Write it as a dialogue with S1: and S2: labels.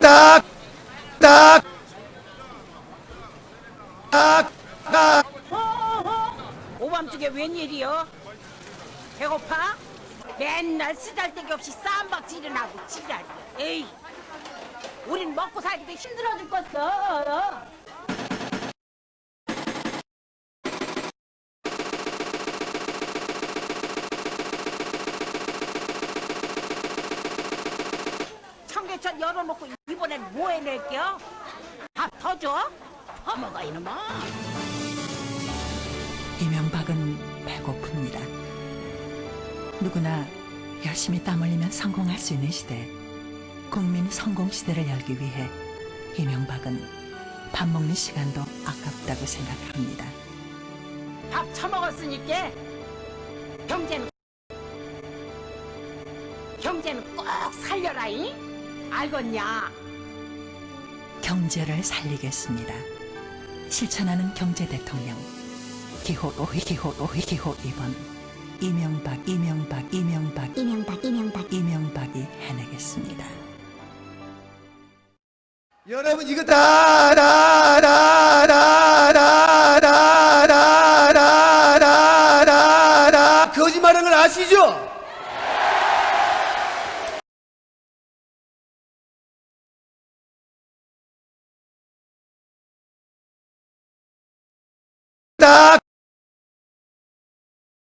S1: 딱, 딱, 딱, 딱.
S2: 오밤중에 웬일이여? 배고파? 맨날 쓰잘데기 없이 쌈박질은 하고 지랄. 에이, 우린 먹고 살기도 힘들어 죽겠어. 열어놓고 이번엔 뭐 해낼게요? 밥 더 줘? 퍼먹어 이놈아.
S3: 이명박은 배고픕니다. 누구나 열심히 땀 흘리면 성공할 수 있는 시대, 국민 성공 시대를 열기 위해 이명박은 밥 먹는 시간도 아깝다고 생각합니다.
S2: 밥 처먹었으니까 경제는 경제는 꼭 살려라잉 알겠냐
S3: 경제를 살리겠습니다. 실천하는 경제 대통령 기호 5위 기호 5위 기호 2번 이명박 이명박 이명박
S4: 이명박 이명박
S3: 이명박이 해내겠습니다.
S1: 여러분 이거 다, 다, 다, 다, 다, 다, 다, 다, 다, 다, 다, 거짓말하는 걸 아시죠? তা